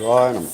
சிவாயனம்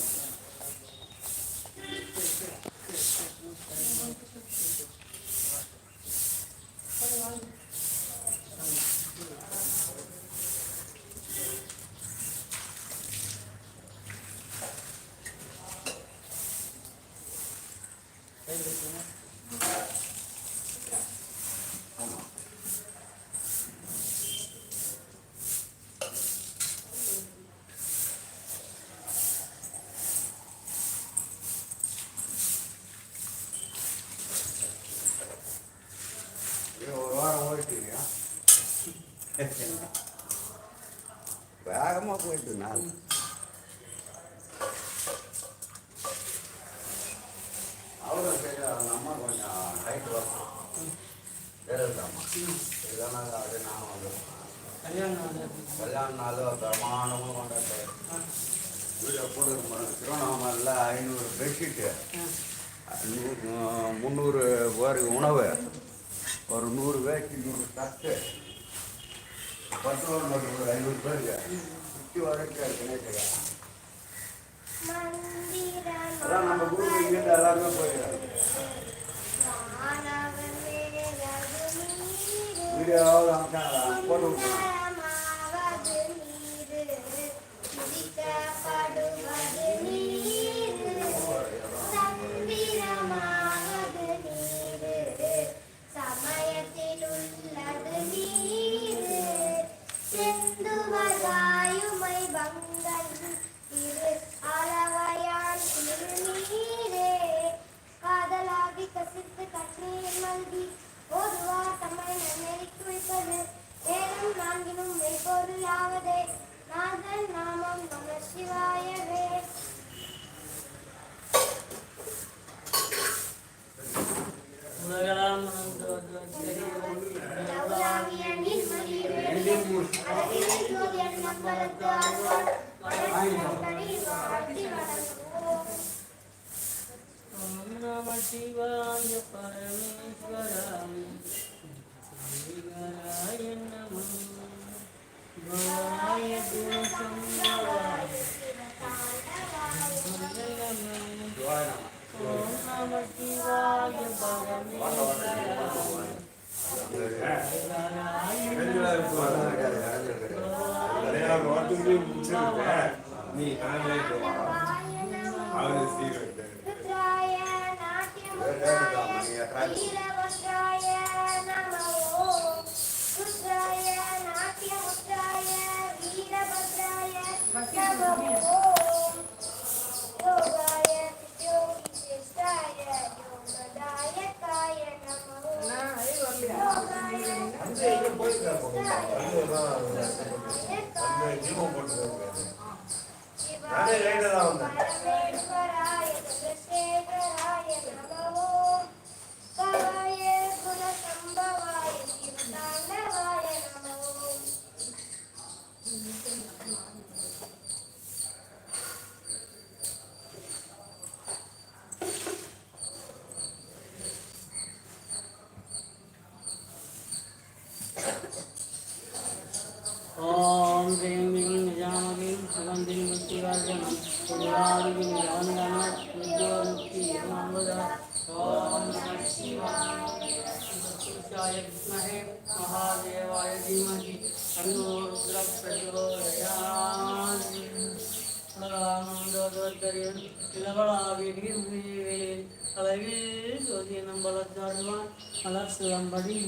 ஒரு வாரம் ஓடிட்டீங்க வேகமாக போயிட்டு நாள். அவரும் சரி அவங்க அம்மா கொஞ்சம் டைட் வரணும் எழுதாம்மா இல்லைன்னா அது நான் வந்து கல்யாண நாள். பிரமாண்டமாக கொண்டாடுறேன் வீடியோ போட்டு திருவண்ணாமலையில் ஐநூறு பெட்ஷீட்டு நூ- முந்நூறு பேருக்கு உணவு. ஒரு நூறு பேருக்கு நூறு தட்டு பத்து ரூபா நோட்டு ஒரு ஐநூறு பேர் சுற்றி வரைக்கும் கிணத்துல அதான் நம்ம குரூப் இங்கிருந்து எல்லாருமே போயிடுறாங்க வீடியோவாவது போட்டு விட்டுருங்க உலகளாவிய நீர்மலியே அழகிலே ஜோதியன் மக்களுக்கு அருள் வளர்ச்சி வாழ்த்தி வணங்குவோம் நம சிவாய பரமேஸ்வராய ஸ்ரீகராய நம சிவாய குணசம்பவாய ஓம் நம சிவாய பரமேஸ்வராய நீ நானே அவரு சீக்கிரம் ருத்ராய நாட்டியமுத்ராய நானே லைட்டா தான் வந்தேன். ஓம் ஸ்ரீம் விகும் நிஜாமகிம் சுகந்தின் முக்திவர்ஜனம் சுஜாதிகிம் ஜானகன வித்யோமுக்தி யமாவதா ஓம் நம சிவாய புருஷாய வித்மஹே மகாதேவாய தீமஹி தன்னோ ருத்ர பிரச்சோதயாத் உலகானந்தோதர்கரியன் இளவலாவி நீர்மொழிவேல் அழகில் ஜோதி நம்பலத்தாடுவான் மலர் சிலம்படி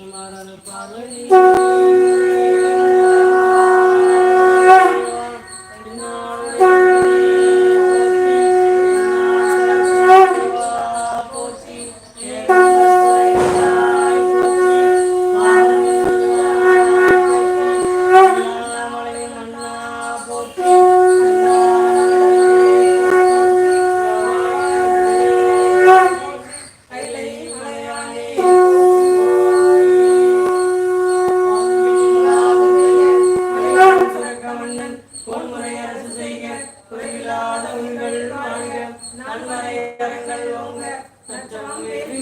তোমার পাগলি நல்லாதவங்கள்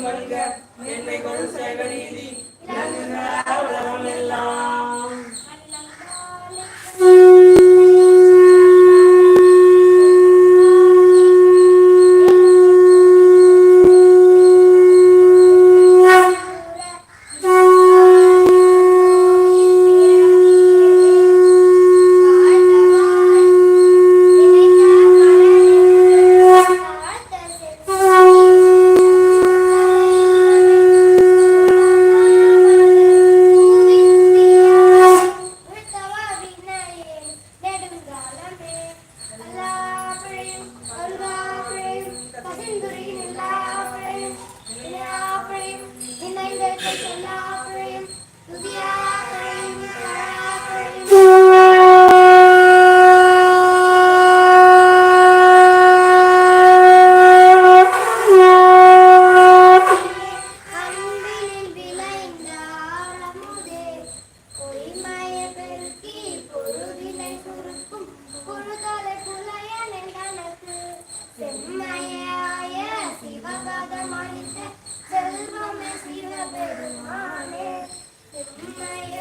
வாழ்க என்னை கொள் சேவநீதி உலகம் எல்லாம். சிவபெருமானே. செம்மைய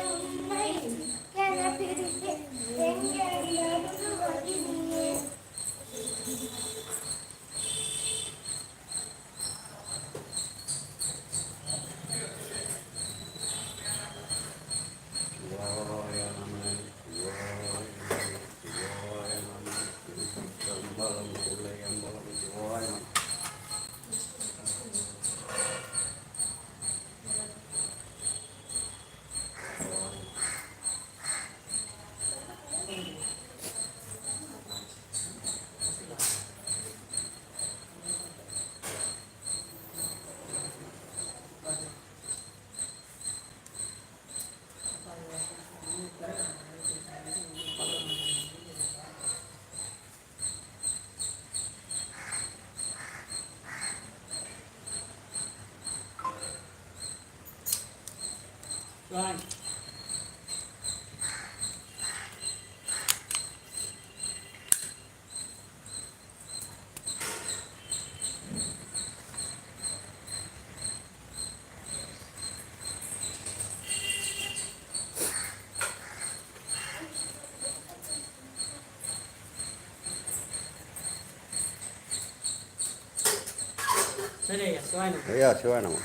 对。这里也吃饭了。哎呀，吃了嘛。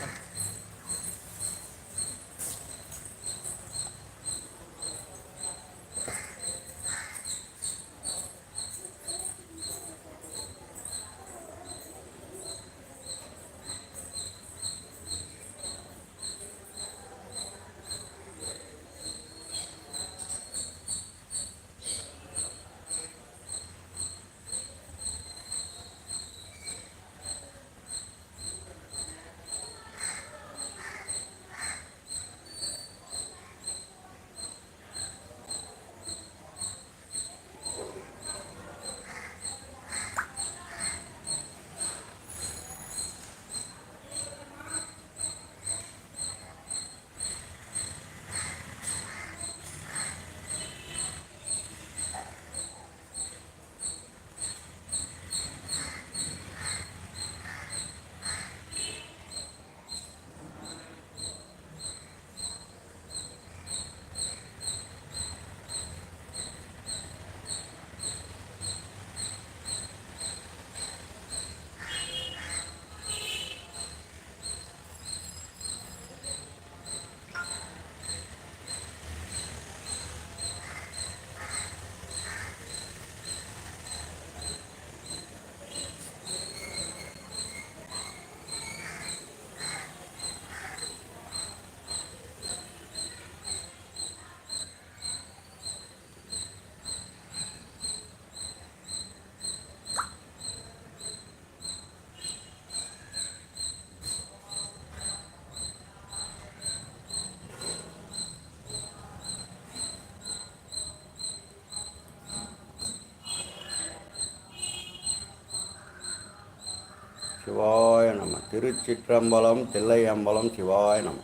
சிவாய நம. திருச்சிற்றம்பலம் தில்லையம்பலம் சிவாய நம.